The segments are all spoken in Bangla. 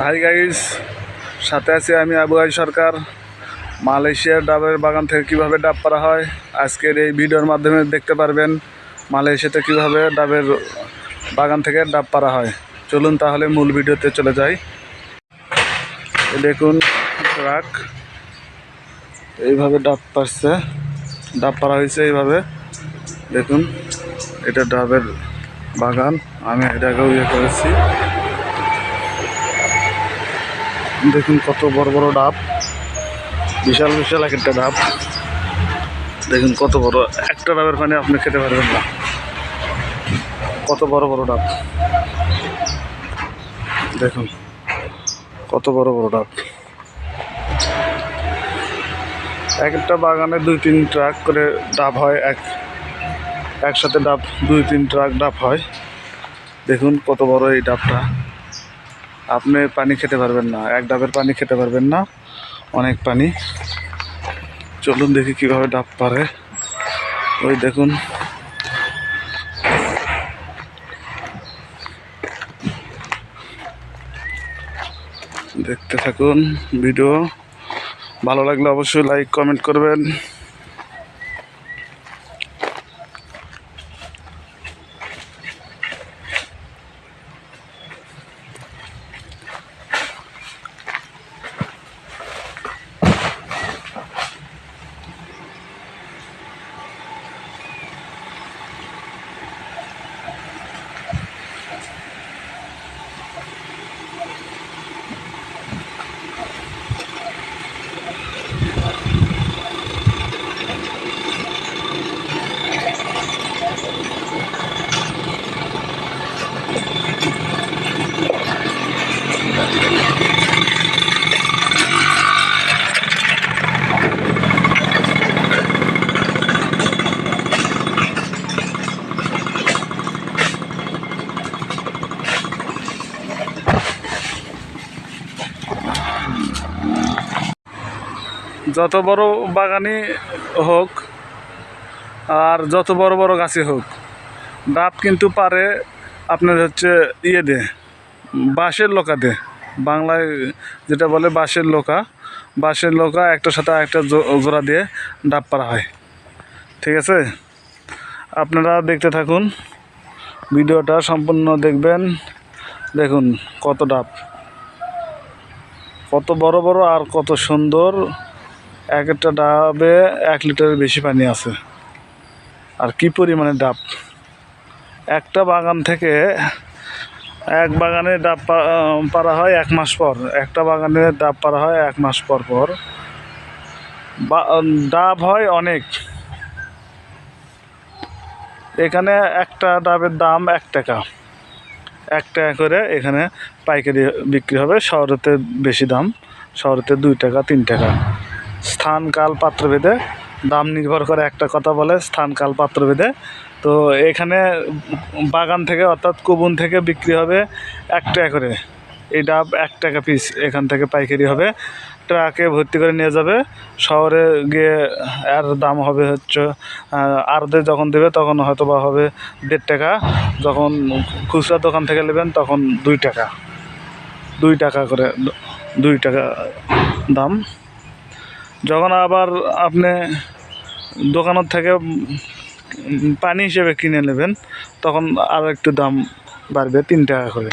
হাই গাইস সাথে আছি আমি আবু সরকার। মালয়েশিয়ার ডাবের বাগান থেকে কীভাবে ডাব করা হয়, আজকের এই ভিডিওর মাধ্যমে দেখতে পারবেন মালয়েশিয়াতে কীভাবে ডাবের বাগান থেকে ডাব পারা হয়। চলুন তাহলে মূল ভিডিওতে চলে যাই। দেখুন, ট্রাক। এইভাবে ডাব পারছে ডাব পারা হয়েছে এইভাবে। দেখুন, এটা ডাবের বাগান। আমি এটাকেও ইয়ে করেছি। দেখুন কত বড় বড় ডাব। বিশাল বিশাল এক একটা ডাব। দেখুন কত বড়। একটা ডাবের পানি আপনি খেতে পারবেন না। কত বড় বড় ডাব। দেখুন, কত বড় বড় ডাব। এক একটা বাগানে দুই তিন ট্রাক করে ডাব হয়, এক, একসাথে ডাব, দুই তিন ট্রাক ডাব হয়। দেখুন কত বড় এই ডাবটা। আপনি পানি খেতে পারবেন না, এক ডাবের পানি খেতে পারবেন না, অনেক পানি। চলুন দেখি কীভাবে ডাব পারে। ওই দেখুন। দেখতে থাকুন ভিডিও। ভালো লাগলে অবশ্যই লাইক, কমেন্ট করবেন। যত বড় বাগানই হোক আর যত বড় বড় গাছই হোক, ডাব কিন্তু পারে আপনার হচ্ছে ইয়ে দে বাঁশের লোকা দে বাংলায় যেটা বলে বাঁশের লোকা বাঁশের লোকা একটার সাথে একটা জোড়া দিয়ে ডাব পারা হয়। ঠিক আছে? আপনারা দেখতে থাকুন, ভিডিওটা সম্পূর্ণ দেখবেন। দেখুন কত ডাব, কত বড় বড় আর কত সুন্দর। এক একটা ডাবে এক লিটারের বেশি পানি আছে। আর কি পরিমাণে ডাব? একটা বাগান থেকে এক বাগানে ডাব পারা হয় এক মাস পর। একটা বাগানে ডাব পারা হয় এক মাস পর পর। ডাব হয় অনেক। এখানে একটা ডাবের দাম এক টাকা। এক টাকা করে এখানে পাইকারি বিক্রি হবে। শহরেতে বেশি দাম। শহরেতে দুই টাকা, তিন টাকা। স্থান কাল পাত্রভেদে। দাম নির্ভর করে একটা কথা বলে, স্থান কাল পাত্রভেদে। তো এখানে বাগান থেকে অর্থাৎ কুবুন থেকে বিক্রি হবে এক টাকা করে। এই ডাব এক টাকা পিস এখান থেকে পাইকারি হবে। ট্রাকে ভর্তি করে নিয়ে যাবে। শহরে গিয়ে আর দাম হবে হচ্ছে আরদে যখন দেবে তখন হয়তো বা হবে দেড় টাকা। যখন খুচরা দোকান থেকে নেবেন তখন দুই টাকা। দুই টাকা করে দুই টাকা দাম। যখন আবার আপনি দোকানের থেকে পানি হিসেবে কিনে নেবেন, তখন আরও একটু দাম বাড়বে, তিন টাকা করে।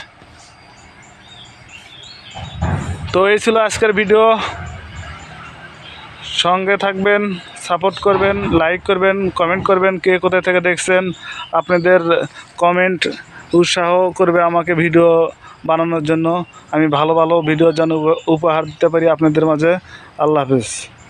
তো এই ছিল আজকের ভিডিও। সঙ্গে থাকবেন, সাপোর্ট করবেন, লাইক করবেন, কমেন্ট করবেন কে কোথায় থেকে দেখছেন। আপনাদের কমেন্ট উৎসাহ করবে আমাকে ভিডিও বানানোর জন্য। আমি ভালো ভালো ভিডিও যেন উপ- উপহার দিতে পারি আপনাদের মাঝে। আল্লাহ হাফিজ।